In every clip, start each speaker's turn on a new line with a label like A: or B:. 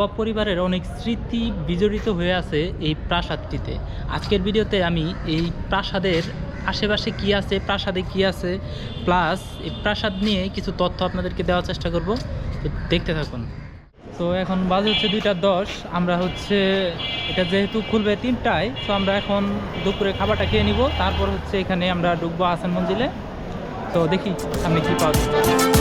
A: নবাব পরিবারের অনেক স্মৃতি বিজড়িত হয়ে আছে এই প্রাসাদটিতে। আজকের ভিডিওতে আমি এই প্রাসাদের আশেপাশে কি আছে, প্রাসাদে কি আছে, প্লাস এই প্রাসাদ নিয়ে কিছু তথ্য আপনাদেরকে দেওয়ার চেষ্টা করব। তো দেখতে থাকুন। তো এখন বাজে হচ্ছে দুইটা দশ, আমরা হচ্ছে, এটা যেহেতু খুলবে তিনটায়, তো আমরা এখন দুপুরে খাবারটা খেয়ে নিব। তারপর হচ্ছে এখানে আমরা ডুববো আসান মঞ্জিলে। তো দেখি সামনে কি পাওয়া যায়।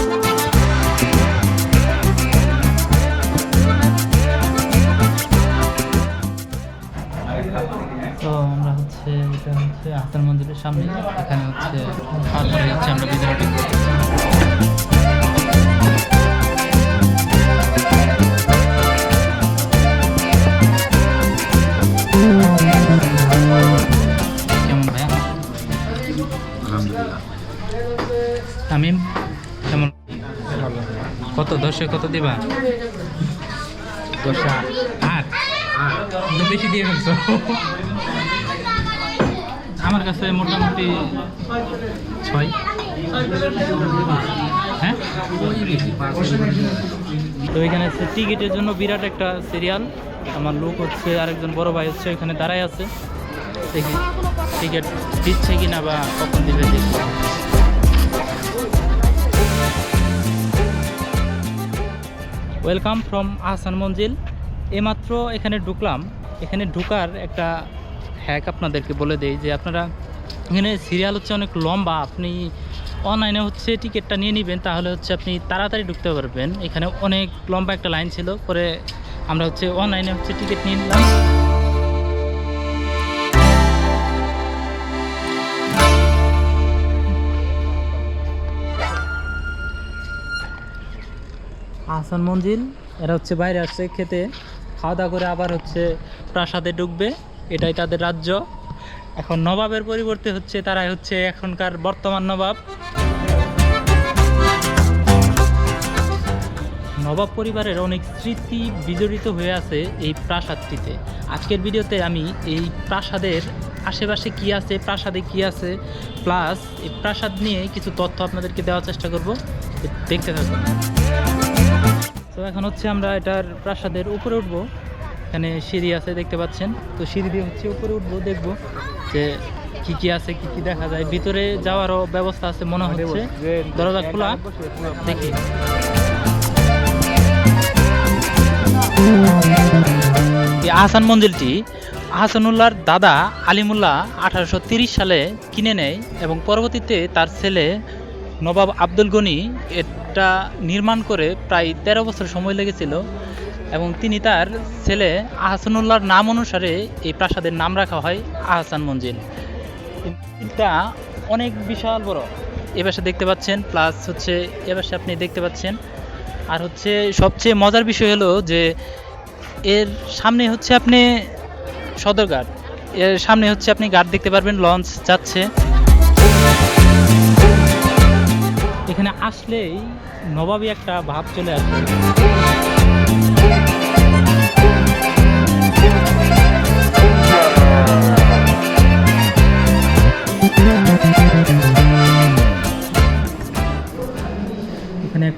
A: হচ্ছে মন্দিরের সামনে। এখানে হচ্ছে তারপরে হচ্ছে আমরা ভিতরে। কেমন তামিম কেমন? কত দশে কত দিবা?
B: দশটা
A: আট। বেশি দিয়ে ফেলছো। আমার কাছে মোটামুটি ছয়। হ্যাঁ? তো এখানে হচ্ছে টিকিটের জন্য বিরাট একটা সিরিয়াল আমার লোক হচ্ছে, আরেকজন বড় ভাই হচ্ছে এখানে দাঁড়ায় আছে। দেখি টিকিট দিচ্ছে কিনা বা কখন দিবে ওয়েলকাম ফ্রম আহসান মঞ্জিল এইমাত্র এখানে ঢুকলাম। এখানে ঢুকার একটা হ্যাক আপনাদেরকে বলে দেই যে আপনারা এখানে সিরিয়াল হচ্ছে অনেক লম্বা, আপনি অনলাইনে হচ্ছে টিকিটটা নিয়ে নেবেন, তাহলে হচ্ছে আপনি তাড়াতাড়ি ঢুকতে পারবেন। এখানে অনেক লম্বা একটা লাইন ছিল, পরে আমরা হচ্ছে অনলাইনে হচ্ছে টিকিট নিয়ে নিলাম। আহসান মঞ্জিল, এরা হচ্ছে বাইরে আসছে খেতে। খাওয়া দাওয়া করে আবার হচ্ছে প্রাসাদে ঢুকবে। এটাই তাদের রাজ্য। এখন নবাবের পরিবর্তে হচ্ছে তারাই হচ্ছে এখনকার বর্তমান নবাব। নবাব পরিবারের অনেক স্মৃতি বিজড়িত হয়ে আছে এই প্রাসাদটিতে। আজকের ভিডিওতে আমি এই প্রাসাদের আশেপাশে কি আছে, প্রাসাদে কি আছে, প্লাস এই প্রাসাদ নিয়ে কিছু তথ্য আপনাদেরকে দেওয়ার চেষ্টা করব। দেখতে থাকুন। তো এখন হচ্ছে আমরা এটার প্রাসাদের উপরে উঠবো। এখানে সিঁড়ি আছে দেখতে পাচ্ছেন? তো সিঁড়ি দিয়ে হচ্ছে উপরে উঠবো দেখব যে কি কি আছে কি কি দেখা যায়। ভিতরে যাওয়ারও ব্যবস্থা আছে মনে হচ্ছে। দরজা খোলা? দেখি। এই আহসান মঞ্জিলটি আহসানুল্লাহর দাদা আলিমুল্লাহ আঠারোশো সালে কিনে নেয় এবং পরবর্তীতে তার ছেলে নবাব আব্দুল গনি এটা নির্মাণ করে প্রায় তেরো বছর সময় লেগেছিল। এবং তিনি তার ছেলে আহসানুল্লাহর নাম অনুসারে এই প্রাসাদের নাম রাখা হয় আহসান মঞ্জিল। মঞ্জিলটা অনেক বিশাল বড়। এবাসে দেখতে পাচ্ছেন, প্লাস হচ্ছে এবাসে আপনি দেখতে পাচ্ছেন, আর হচ্ছে সবচেয়ে মজার বিষয় হলো যে এর সামনে হচ্ছে আপনি সদরঘাট এর সামনে হচ্ছে আপনি ঘাট দেখতে পারবেন, লঞ্চ যাচ্ছে। এখানে আসলেই নবাবী একটা ভাব চলে আসবে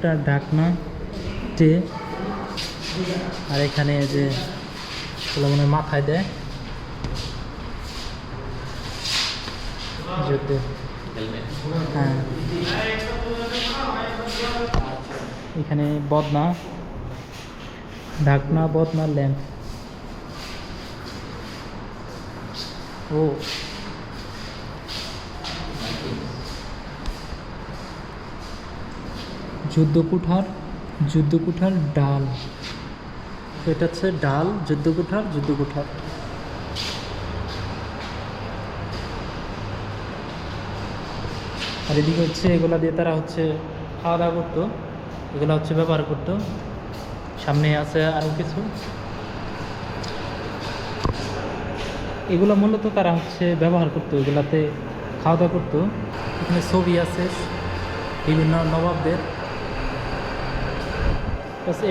A: একটা ঢাকনা টে আর এখানে যে মনে মাথায় দেয়। হ্যাঁ। এখানে বদনা। ঢাকনা, বদনা, ল্যাম্প। ও। যুদ্ধকুঠার যুদ্ধকুঠার ডাল। এটা হচ্ছে ডাল, যুদ্ধকুঠার যুদ্ধকুঠার। আর এদিকে হচ্ছে এগুলা দিয়ে তারা হচ্ছে খাওয়া দাওয়া করতো। এগুলো হচ্ছে ব্যবহার করতো। সামনে আছে আরও কিছু। এগুলো মূলত তারা হচ্ছে ব্যবহার করতো, এগুলাতে খাওয়া দাওয়া করতো। এখানে ছবি আছে, বিভিন্ন নবাবদের।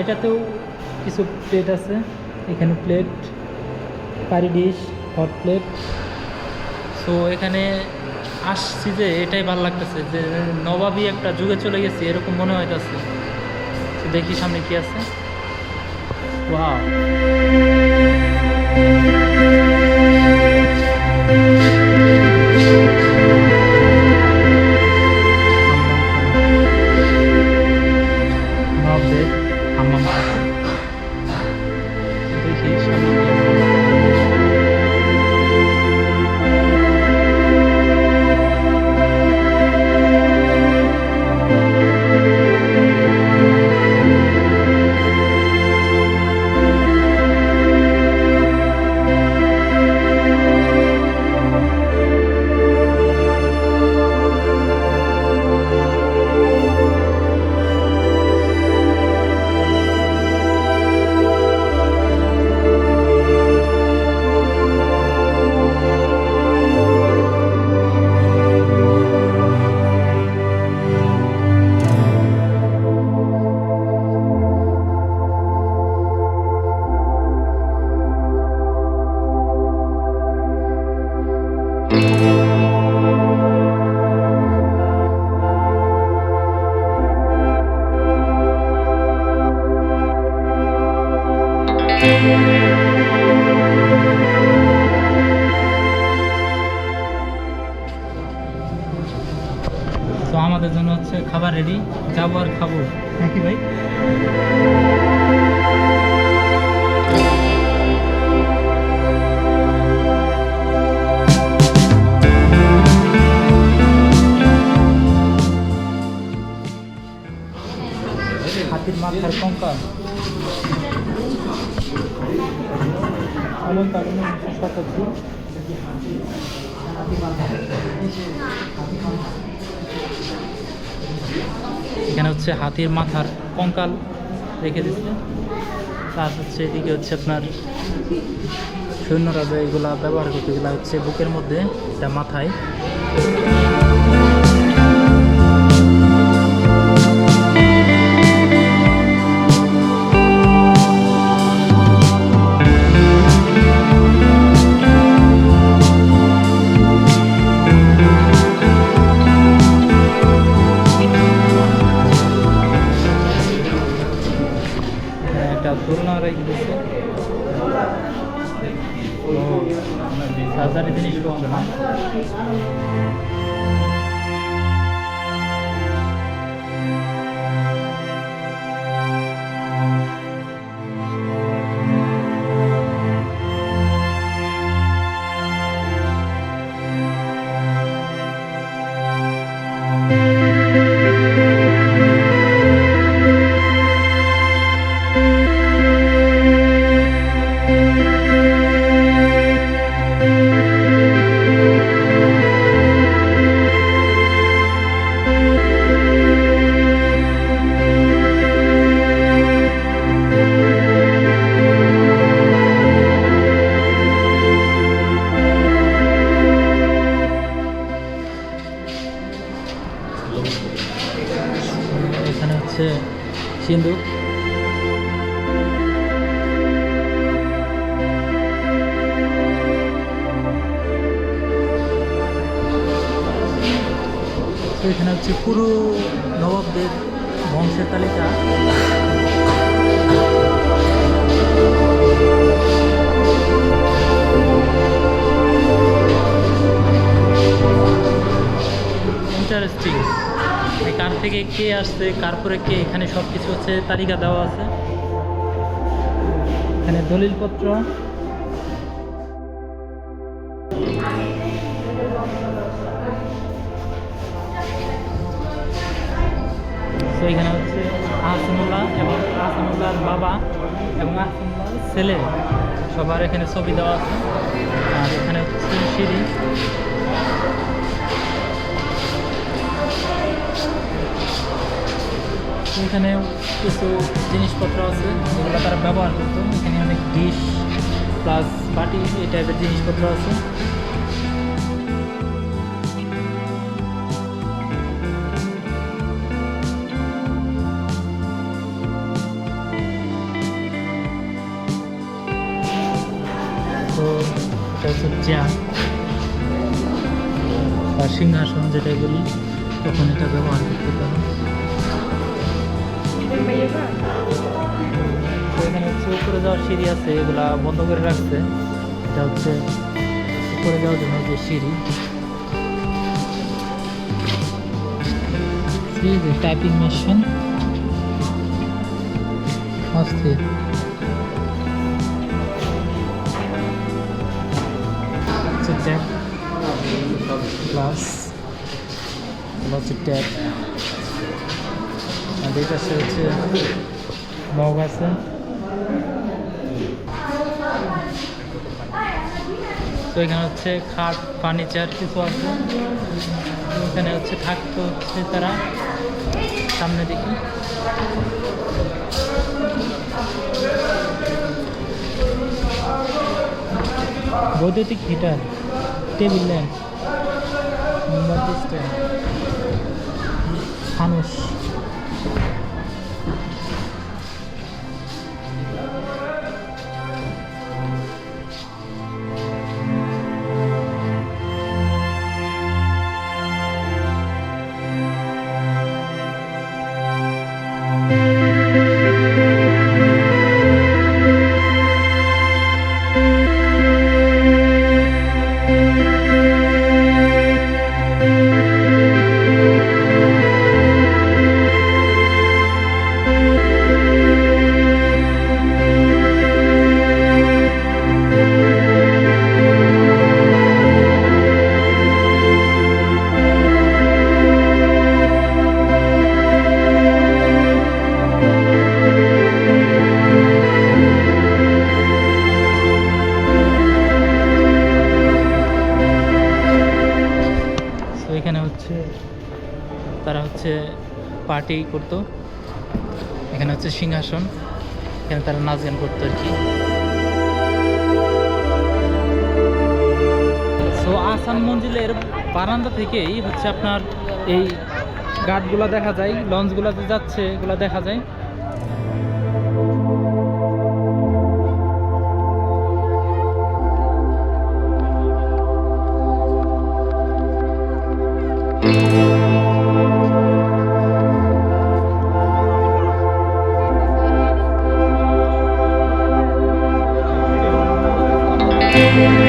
A: এটাতেও কিছু প্লেট আছে। এখানে plate curry dish hot plate so এখানে আসছি যে এটাই ভালো লাগতেছে যে নবাবী একটা যুগে চলে গেছি, এরকম মনে হইতেছে। তো দেখি সামনে কি আছে। ওয়াও খাবার রেডি যাব আর খাব। নাকি ভাই? হাতির মাথার এমন তার কোনো শতাব্দী এখানে হচ্ছে হাতির মাথার কঙ্কাল রেখে দিচ্ছে। তার হচ্ছে এদিকে হচ্ছে আপনার সৈন্যরা যে এগুলা ব্যবহার করতে এগুলা হচ্ছে বুকের মধ্যে, এটা মাথায়। এখানে একটা দোলনা রেখে সিন্ধু। তো এখানে হচ্ছে পুরো নবাবদের বংশের তালিকা। ইন্টারেস্টিং কার থেকে কে আসছে, কার পরে কে, এখানে সব কিছু হচ্ছে, তালিকা দেওয়া আছে। এখানে দলিলপত্র। তো এখানে হচ্ছে আহসানুল্লাহ এবং আহসানুল্লাহর বাবা এবং আহসানুল্লাহর ছেলে। সবার এখানে ছবি দেওয়া আছে। আর এখানে হচ্ছে সিঁড়ি। এখানে কিছু জিনিসপত্র আছে, যেগুলো তারা ব্যবহার করতো। এখানে অনেক ডিশ প্লাস বাটি, এই টাইপের জিনিসপত্র আছে। বা সিংহাসন যেটা বলি, তখন এটা ব্যবহার করতে পারো। তো এখানে হচ্ছে উপরে যাওয়ার সিঁড়ি আছে এগুলা বন্ধ করে রাখছে এটা হচ্ছে উপরে যাওয়ার জন্য যে সিঁড়ি টাইপিং মেশিন অস্থির ট্যাপ প্লাস ট্যাপ আর এই পাশে হচ্ছে মগ আছে। তো এখানে হচ্ছে খাট, ফার্নিচার কিছু আছে। এখানে হচ্ছে থাকতো হচ্ছে তারা। সামনে দেখি। বৈদ্যুতিক হিটার, টেবিল ল্যাম্প, মোমবাতি স্ট্যান্ড ফানুস। পার্টি করতো। এখানে হচ্ছে সিংহাসন। এখানে তারা নাচ গান করতো আর কি। সো আসান মঞ্জিলের বারান্দা থেকেই হচ্ছে আপনার এই ঘাটগুলো দেখা যায়, লঞ্চগুলোতে যাচ্ছে, এগুলো দেখা যায়। Música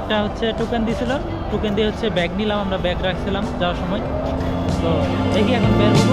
A: একটা হচ্ছে টোকেন দিয়েছিল টোকেন দিয়ে হচ্ছে ব্যাগ নিলাম, আমরা ব্যাগ রাখছিলাম যাওয়ার সময়। তো দেখি এখন বের হব।